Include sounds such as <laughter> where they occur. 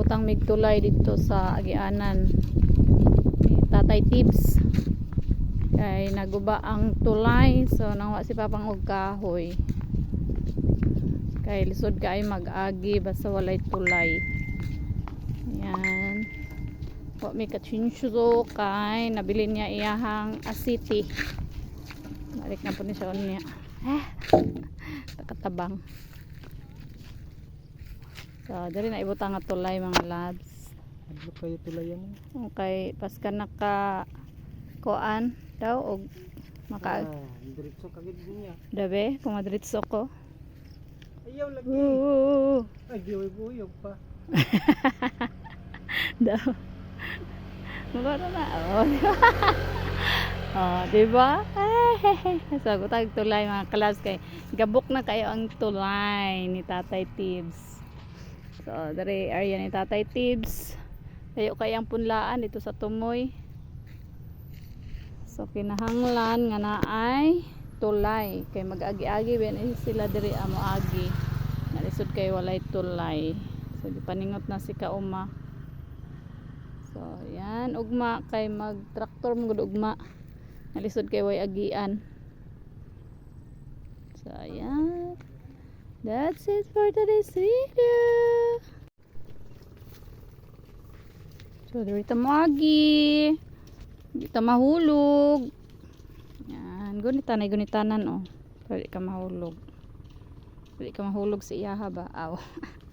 butang mig tulay dito sa agianan. Ni Tatay Tibbs. Kay naguba ang tulay. So nawa si papang og kahoy. Kay lisod kay mag-agi basta walay tulay. Yan wa mi kachinsyo kay nabili niya iyahang asiti. Balik na po ni siya niya eh <laughs> takatabang so dali na ibutang nga tulay mga labs Adlo kayo tulayan. okay paska naka koan daw og maka Ah, diretso kagid niya. dabe kung madritso ko Ayaw lagi. Oo. Ay, di way buyog pa. <laughs> daw Mabaro na oh oh di ba <laughs> so <laughs> gutag tulay mga kalabs kay gabok na kayo ang tulay ni Tatay Tibbs so dari area ni Tatay Tibbs. Kayo kayang punlaan dito sa Tumoy. So kinahanglan nga naay tulay. Kay mag-agi-agi ben eh, sila diri amo agi. Nalisod kay walay tulay. So gipaningot na si kauma. So yan ugma kay mag traktor mo gud ugma. Nalisod kay way agian. So yan that's it for today's video so dito mo agi dito mahulog. Yan gunita na gunitanan oh. Pwede ka mahulog. Pwede ka mahulog sa iyaha ba aw <laughs>